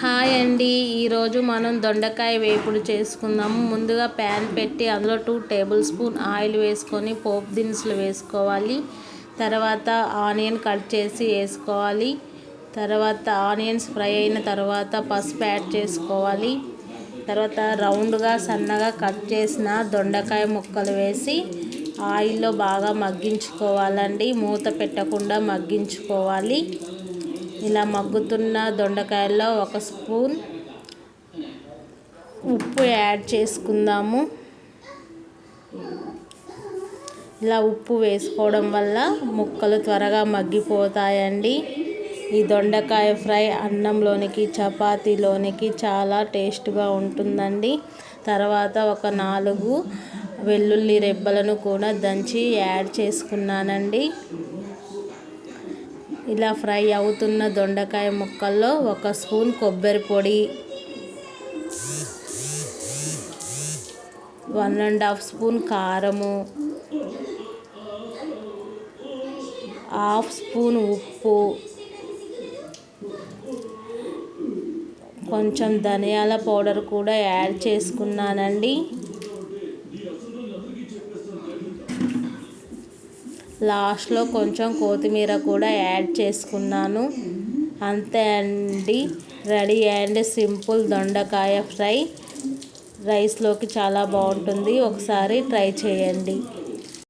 Hi అండి. ఈరోజు మనం దొండకాయ వేపుడు చేసుకుందాము. ముందుగా ప్యాన్ పెట్టి అందులో టూ టేబుల్ స్పూన్ ఆయిల్ వేసుకొని పోపు దినుసులు వేసుకోవాలి. తర్వాత ఆనియన్ కట్ చేసి వేసుకోవాలి. తర్వాత ఆనియన్స్ ఫ్రై అయిన తర్వాత పసుపు యాడ్ చేసుకోవాలి. తర్వాత రౌండ్గా సన్నగా కట్ చేసిన దొండకాయ ముక్కలు వేసి ఆయిల్లో బాగా మగ్గించుకోవాలండి. మూత పెట్టకుండా మగ్గించుకోవాలి. ఇలా మగ్గుతున్న దొండకాయల్లో ఒక స్పూన్ ఉప్పు యాడ్ చేసుకుందాము. ఇలా ఉప్పు వేసుకోవడం వల్ల ముక్కలు త్వరగా మగ్గిపోతాయండి. ఈ దొండకాయ ఫ్రై అన్నంలోనికి చపాతీలోనికి చాలా టేస్ట్గా ఉంటుందండి. తర్వాత ఒక నాలుగు వెల్లుల్లి రెబ్బలను కూడా దంచి యాడ్ చేసుకున్నానండి. ఇలా ఫ్రై అవుతున్న దొండకాయ ముక్కల్లో ఒక స్పూన్ కొబ్బరి పొడి వన్ అండ్ హాఫ్ స్పూన్ కారము హాఫ్ స్పూన్ ఉప్పు కొంచెం ధనియాల పౌడర్ కూడా యాడ్ చేసుకున్నానండి. లాస్ట్లో కొంచెం కొత్తిమీర కూడా యాడ్ చేసుకున్నాను. అంతే అండి. రెడీ అండ్ సింపుల్ దొండకాయ ఫ్రై. రైస్లోకి చాలా బాగుంటుంది. ఒకసారి ట్రై చేయండి.